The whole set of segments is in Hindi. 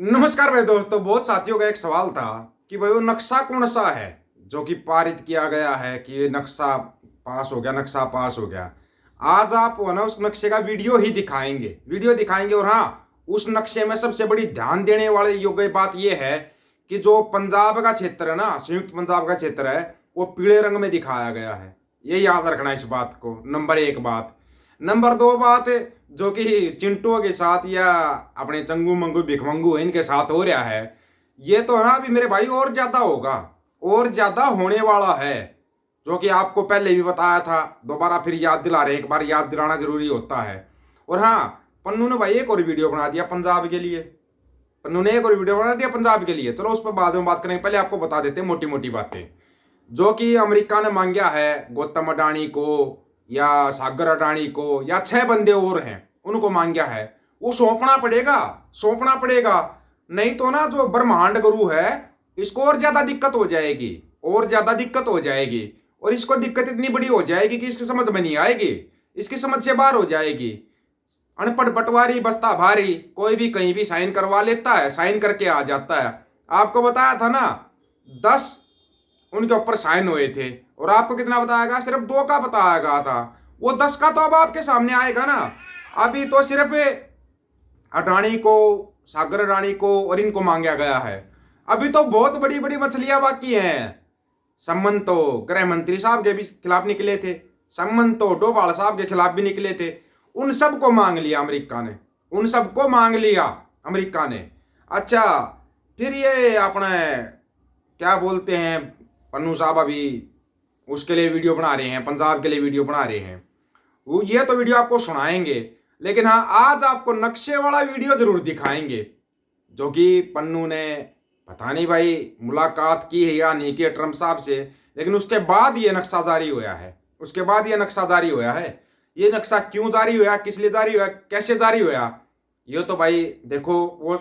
नमस्कार भाई दोस्तों, बहुत साथियों का एक सवाल था कि भाई वो नक्शा कौन सा है जो कि पारित किया गया है कि ये नक्शा पास हो गया, नक्शा पास हो गया। आज आप ना, उस नक्शे का वीडियो ही दिखाएँगे, वीडियो दिखाएँगे और हाँ उस नक्शे में सबसे बड़ी ध्यान देने वाले योग्य बात यह है कि जो पंजाब का क्षेत्र है ना, संयुक्त पंजाब का क्षेत्र है, वो पीले रंग में दिखाया गया है। ये याद रखना इस बात को, नंबर एक बात। नंबर दो बात जो कि चिंटुओं के साथ या अपने चंगू मंगू भिखमंगू इनके साथ हो रहा है, ये तो ना अभी मेरे भाई और ज़्यादा होगा, और ज़्यादा होने वाला है, जो कि आपको पहले भी बताया था, दोबारा फिर याद दिला रहे एक बार याद दिलाना ज़रूरी होता है। और हाँ पन्नू ने भाई एक और वीडियो बना दिया पंजाब के लिए। पन्नू ने एक और वीडियो बना दिया पंजाब के लिए। चलो उस पर बाद में बात करेंगे, पहले आपको बता देते हैं मोटी मोटी बातें। जो कि अमेरिका ने मांगा है, गौतम अडानी को या सागर अडानी को, या छह बंदे और हैं, उनको मांगा है। वो सौंपना पड़ेगा सौंपना पड़ेगा। नहीं तो ना जो ब्रह्मांड गुरु है, इसको और ज़्यादा दिक्कत हो जाएगी, और ज़्यादा दिक्कत हो जाएगी। और इसको दिक्कत इतनी बड़ी हो जाएगी कि इसकी समझ में नहीं आएगी, इसकी समझ से बाहर हो जाएगी। अनपढ़ पटवारी बस्ता भारी, कोई भी कहीं भी साइन करवा लेता है, साइन करके आ जाता है। आपको बताया था ना, दस उनके ऊपर साइन हुए थे। और आपको कितना बताया सिर्फ़ दो का बताया गया था। वो दस का तो अब आपके सामने आएगा ना। अभी तो सिर्फ़ अडानी को, सागर अडानी को और इनको मांगा गया है। अभी तो बहुत बड़ी बड़ी मछलियाँ बाकी हैं। सम्मन तो गृह मंत्री साहब के भी खिलाफ निकले थे। सम्मन तो डोभाल साहब के खिलाफ भी निकले थे। उन सबको मांग लिया अमेरिका ने। उन सबको मांग लिया अमेरिका ने। अच्छा फिर ये अपने, क्या बोलते हैं, पन्नू साहब अभी उसके लिए वीडियो बना रहे हैं, पंजाब के लिए वीडियो बना रहे हैं। वो ये तो वीडियो आपको सुनाएँगे, लेकिन हाँ आज आपको नक्शे वाला वीडियो ज़रूर दिखाएँगे, जो कि पन्नू ने, पता नहीं भाई, मुलाकात की है या नहीं की ट्रंप साहब से, लेकिन उसके बाद ये नक्शा जारी हुआ है। उसके बाद ये नक्शा जारी हुआ है। ये नक्शा क्यों जारी हुआ किस लिए जारी हुआ कैसे जारी हुआ ये तो भाई देखो, वो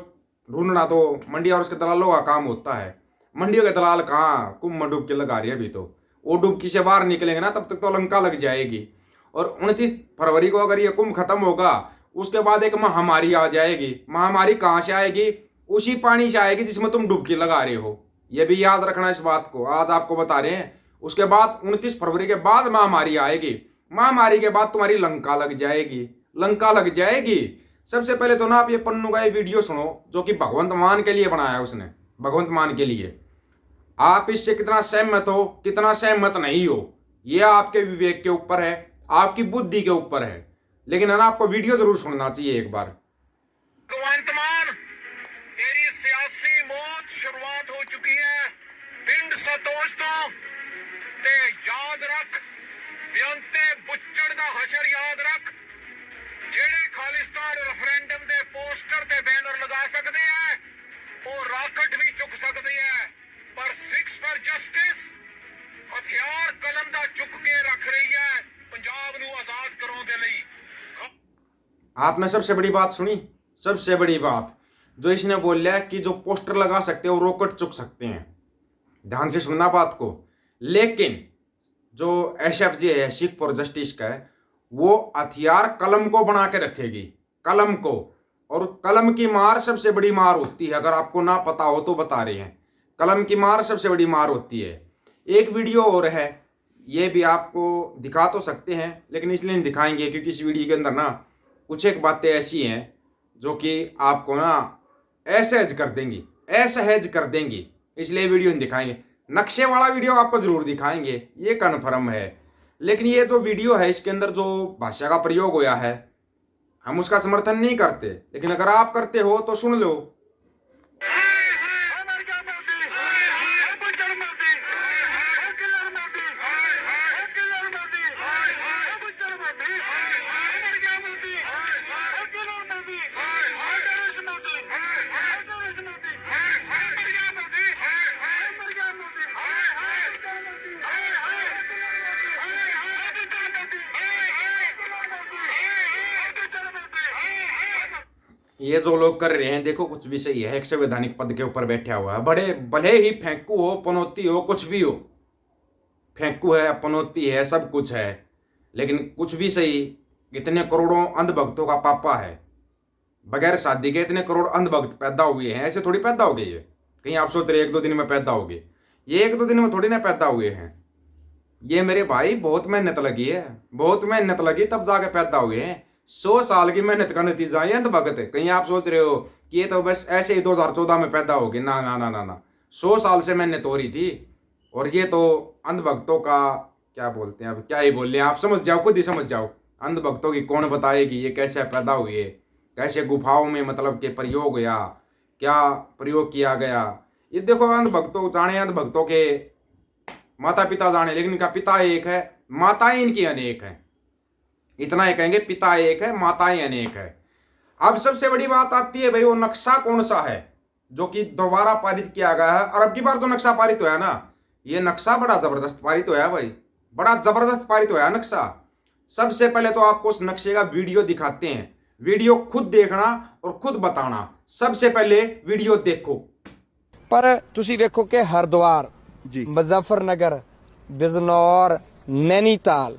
ढूंढना तो मंडी और उसके दलालों का काम होता है। मंडियों के दलाल कहाँ, कुंभ में के लगा रही है अभी तो। वो डुबकी से बाहर निकलेंगे ना, तब तक तो लंका लग जाएगी। और उनतीस फरवरी को अगर ये कुंभ खत्म होगा, उसके बाद एक महामारी आ जाएगी। महामारी कहाँ से आएगी? उसी पानी से आएगी जिसमें तुम डुबकी लगा रहे हो। ये भी याद रखना इस बात को। आज आपको बता रहे हैं। उसके बाद उनतीस फरवरी के बाद महामारी आएगी। महामारी के बाद तुम्हारी लंका लग जाएगी। लंका लग जाएगी। सबसे पहले तो ना आप ये पन्नू का ये वीडियो सुनो, जो कि भगवंत मान के लिए बनाया उसने। भगवंत मान के लिए। आप इससे कितना सहमत हो कितना सहमत नहीं हो ये आपके विवेक के ऊपर है आपकी बुद्धि के ऊपर है लेकिन है ना आपको वीडियो जरूर सुनना चाहिए एक बार भगवंत मान तेरी सियासी मौत शुरुआत हो चुकी है ਪਿੰਡ ਸਤੋਸ਼ ਤੋਂ ਤੇ ਯਾਦ ਰੱਖ ਬਿਆੰਤੇ ਬੁੱਚੜ ਦਾ ਹਸ਼ਰ ਯਾਦ ਰੱਖ ਜਿਹੜੇ ਖਾਲਿਸਤਾਨ ਰੈਫਰੈਂਡਮ ਦੇ ਪੋਸਟਰ ਤੇ ਬੈਨਰ ਲਗਾ ਸਕਦੇ ਆ ਉਹ ਰਾਕਟ ਵੀ ਚੁੱਕ ਸਕਦੇ ਆ पर सिक्स ਫਾਰ जस्टिस हथियार कलम का चुक के रख रही है। पंजाब ਨੂੰ आज़ाद ਕਰਾਉਣ ਦੇ आपने सबसे बड़ी बात सुनी? सबसे बड़ी बात, जो इसने बोला है कि जो पोस्टर लगा सकते हो रोकट चुक सकते हैं। ध्यान से सुनना बात को। लेकिन जो एस एफ़ जी है सिख फॉर जस्टिस का है, वो हथियार कलम को बना के रखेगी। कलम को। और कलम की मार सबसे बड़ी मार होती है। अगर आपको ना पता हो तो बता रहे हैं। कलम की मार सबसे बड़ी मार होती है। एक वीडियो और है, ये भी आपको दिखा तो सकते हैं, लेकिन इसलिए नहीं दिखाएँगे क्योंकि इस वीडियो के अंदर ना कुछ एक बातें ऐसी हैं जो कि आपको ना असहज कर देंगी, असहज कर देंगी। इसलिए वीडियो नहीं दिखाएँगे। नक्शे वाला वीडियो आपको ज़रूर दिखाएँगे, ये कन्फर्म है। लेकिन ये जो वीडियो है, इसके अंदर जो भाषा का प्रयोग हुआ है, हम उसका समर्थन नहीं करते। लेकिन अगर आप करते हो तो सुन लो। ये जो लोग कर रहे हैं, देखो कुछ भी सही है। एक संवैधानिक पद के ऊपर बैठा हुआ है। बड़े, भले ही फेंकू हो, पनौती हो, कुछ भी हो। फेंकू है, पनौती है, सब कुछ है। लेकिन कुछ भी सही, इतने करोड़ों अंधभक्तों का पापा है। बगैर शादी के इतने करोड़ अंधभक्त पैदा हुए हैं। ऐसे थोड़ी पैदा हो गए ये? कहीं आप सोच रहे एक दो दिन में पैदा हो गए ये एक दो दिन में थोड़ी ना पैदा हुए हैं। ये मेरे भाई, बहुत मेहनत लगी है। बहुत मेहनत लगी, तब जाके पैदा हुए हैं। सौ साल की मेहनत का नतीजा ये अंधभक्त। कहीं आप सोच रहे हो कि ये तो बस ऐसे ही 2014 में पैदा हो गए ना ना ना ना ना। सौ साल से मेहनत हो रही थी और ये तो अंधभक्तों का, क्या बोलते हैं अब, क्या ही बोल रहे हैं आप समझ जाओ, खुद ही समझ जाओ। अंधभक्तों की कौन बताएगी ये कैसे पैदा हुए कैसे गुफाओं में मतलब के प्रयोग हुआ क्या प्रयोग किया गया? ये देखो अंधभक्तों, जाने अंधभक्तों के माता पिता जाने, लेकिन इनका पिता एक है, माताएँ इनकी अनेक हैं। इतना ही कहेंगे पिता एक है माताएं अनेक है अब सबसे बड़ी बात आती है भाई वो नक्शा कौन सा है जो कि दोबारा पारित किया गया है और अब की बार जो नक्शा पारित हुआ ना ये नक्शा बड़ा जबरदस्त पारित हुआ है भाई बड़ा जबरदस्त पारित हुआ है नक्शा सबसे पहले तो आपको उस नक्शे का वीडियो दिखाते हैं वीडियो खुद देखना और खुद बताना सबसे पहले वीडियो देखो ਪਰ ਤੁਸੀਂ ਵੇਖੋ ਕਿ ਹਰਦੁਆਰ ਜੀ ਮੁਜ਼ੱਫਰਨਗਰ ਬਿਜਨੌਰ ਨੈਨੀਤਾਲ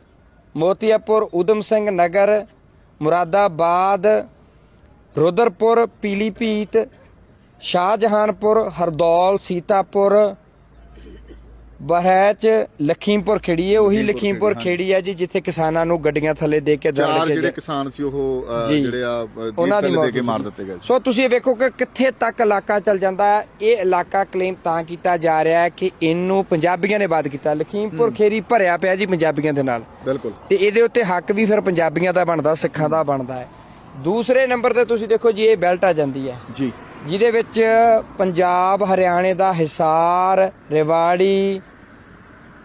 ਮੋਤੀਆਪੁਰ ਉਦਮ ਸਿੰਘ ਨਗਰ ਮੁਰਾਦਾਬਾਦ ਰੁਦਰਪੁਰ ਪੀਲੀਭੀਤ ਸ਼ਾਹਜਹਾਨਪੁਰ ਹਰਦੌਲ ਸੀਤਾਪੁਰ ਬਹਰੈਚ ਲਖੀਮਪੁਰ ਖੇੜੀ ਹੈ ਉਹੀ ਲਖੀਮਪੁਰ ਖੇੜੀ, ਖੇੜੀ ਹੈ ਜੀ ਜਿੱਥੇ ਕਿਸਾਨਾਂ ਨੂੰ ਗੱਡੀਆਂ ਥੱਲੇ ਦੇ ਕੇ ਦਰੜ ਕੇ ਜਿਹੜੇ ਕਿਸਾਨ ਸੀ ਉਹ। ਜਿਹੜੇ ਆ ਉਹਨਾਂ ਦੀ ਦੇ ਕੇ ਮਾਰ। ਦਿੱਤੇ ਗਏ ਸੀ। ਤੁਸੀਂ ਇਹ ਵੇਖੋ ਕਿ ਕਿੱਥੇ ਤੱਕ ਇਲਾਕਾ ਚੱਲ ਜਾਂਦਾ ਹੈ। ਇਹ ਇਲਾਕਾ ਕਲੇਮ ਤਾਂ ਕੀਤਾ ਜਾ ਰਿਹਾ ਹੈ ਕਿ ਇਹਨੂੰ ਪੰਜਾਬੀਆਂ ਨੇ ਬਾਦ ਕੀਤਾ। ਲਖੀਮਪੁਰ ਖੇਰੀ ਭਰਿਆ ਪਿਆ ਜੀ ਪੰਜਾਬੀਆਂ ਦੇ ਨਾਲ। ਬਿਲਕੁਲ। ਤੇ ਇਹਦੇ ਉੱਤੇ ਹੱਕ ਵੀ ਫਿਰ ਪੰਜਾਬੀਆਂ ਦਾ ਬਣਦਾ ਸਿੱਖਾਂ ਦਾ ਬਣਦਾ ਹੈ। ਦੂਸਰੇ ਨੰਬਰ ਤੇ ਤੁਸੀਂ ਦੇਖੋ ਜੀ ਇਹ ਬੈਲਟ ਆ ਜਾਂਦੀ ਹੈ। ਜੀ। ਜਿਹਦੇ ਵਿੱਚ ਪੰਜਾਬ ਹਰਿਆਣੇ ਦਾ ਹਿਸਾਰ ਰਿਵਾੜੀ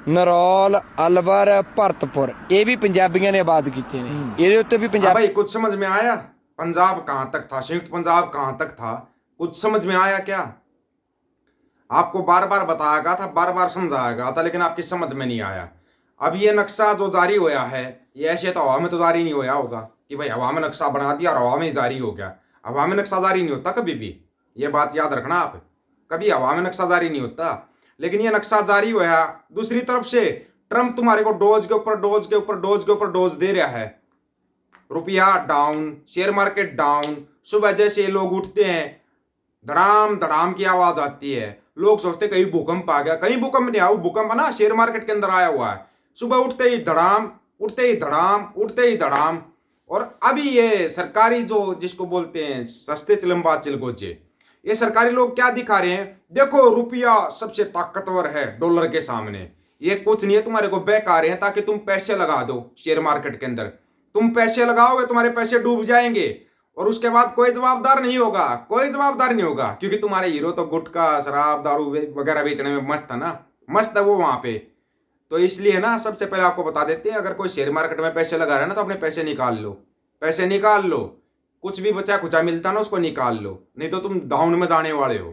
ਨਰੌਲ ਅਲਵਰ ਭਰਤਪੁਰ ਇਹ ਵੀ ਪੰਜਾਬੀਆਂ ਨੇ ਆਬਾਦ ਕੀਤੇ ਨੇ ਇਹਦੇ ਉੱਤੇ ਵੀ हाँ ਪੰਜਾਬ भाई कुछ समझ में आया पंजाब कहां तक था संयुक्त पंजाब कहां तक था कुछ समझ में आया क्या आपको बार बार बताया गया था बार बार समझाया गया था लेकिन आपकी समझ में नहीं आया अब ये नक्शा जो जारी होया है ये ऐसे तो हवा में तो जारी नहीं होया होगा कि भाई हवा में नक्शा बना दिया और हवा में ही जारी हो गया हवा में नक्शा जारी नहीं होता कभी भी ये बात याद रखना आप कभी हवा में नक्शा जारी नहीं होता लेकिन ये नक्शा जारी हुआ दूसरी तरफ़ से ट्रंप तुम्हारे को डोज के ऊपर, डोज के ऊपर, डोज के ऊपर डोज दे रहा है। रुपया डाउन शेयर मार्केट डाउन सुबह जैसे लोग उठते हैं, धड़ाम धड़ाम की आवाज़ आती है। लोग सोचते कहीं भूकंप आ गया। कहीं भूकंप नहीं आया भूकंप ना शेयर मार्केट के अंदर आया हुआ है। सुबह उठते ही धड़ाम, उठते ही धड़ाम, उठते ही धड़ाम। और अभी ये सरकारी जो जिसको बोलते हैं, सस्ते चिलम्बा चिलगोजे ये सरकारी लोग क्या दिखा रहे हैं? देखो, रुपया सबसे ताकतवर है डॉलर के सामने। ये कुछ नहीं है, तुम्हारे को बहका रहे हैं ताकि तुम पैसे लगा दो शेयर मार्केट के अंदर। तुम पैसे लगाओगे, तुम्हारे पैसे डूब जाएँगे। और उसके बाद कोई जवाबदार नहीं होगा, कोई जवाबदार नहीं होगा, क्योंकि तुम्हारे हीरो तो गुटखा, शराब, दारू वगैरह बेचने में मस्त है ना? मस्त है वो वहाँ पे। तो इसलिए ना, सबसे पहले आपको बता देते हैं, अगर कोई शेयर मार्केट में पैसे लगा रहा है ना तो अपने पैसे निकाल लो। पैसे निकाल लो। कुछ भी बचा खुचा मिलता ना, उसको निकाल लो। नहीं तो तुम डाउन में जाने वाले हो।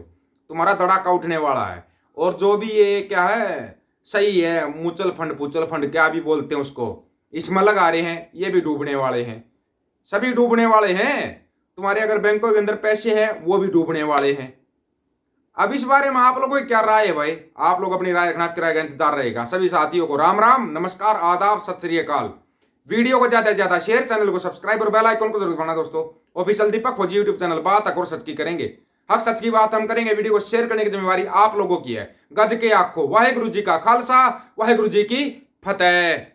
तुम्हारा धड़ाका उठने वाला है। और जो भी ये क्या है, सही है म्यूचुअल फंड पुचल फंड क्या भी बोलते हैं उसको इसमें लगा रहे हैं, ये भी डूबने वाले हैं। सभी डूबने वाले हैं। तुम्हारे अगर बैंकों के अंदर पैसे हैं, वो भी डूबने वाले हैं। अब इस बारे में आप लोगों की क्या राय है भाई? आप लोग अपनी राय रखना राय का इंतज़ार रहेगा। सभी साथियों को राम राम, नमस्कार, आदाब, सत श्री अकाल। वीडियो को ज़्यादा से ज़्यादा शेयर चैनल को सब्सक्राइब और बेल आइकन को ज़रूर दबाना दोस्तों। Official Deepak Fauji YouTube channel बात अकोर सच की करेंगे हक सच की बात हम करेंगे वीडियो को शेयर करने की जिम्मेवारी आप लोगों की है। गज के आखो वाहे गुरु जी का खालसा वाहे गुरु जी की फतेह।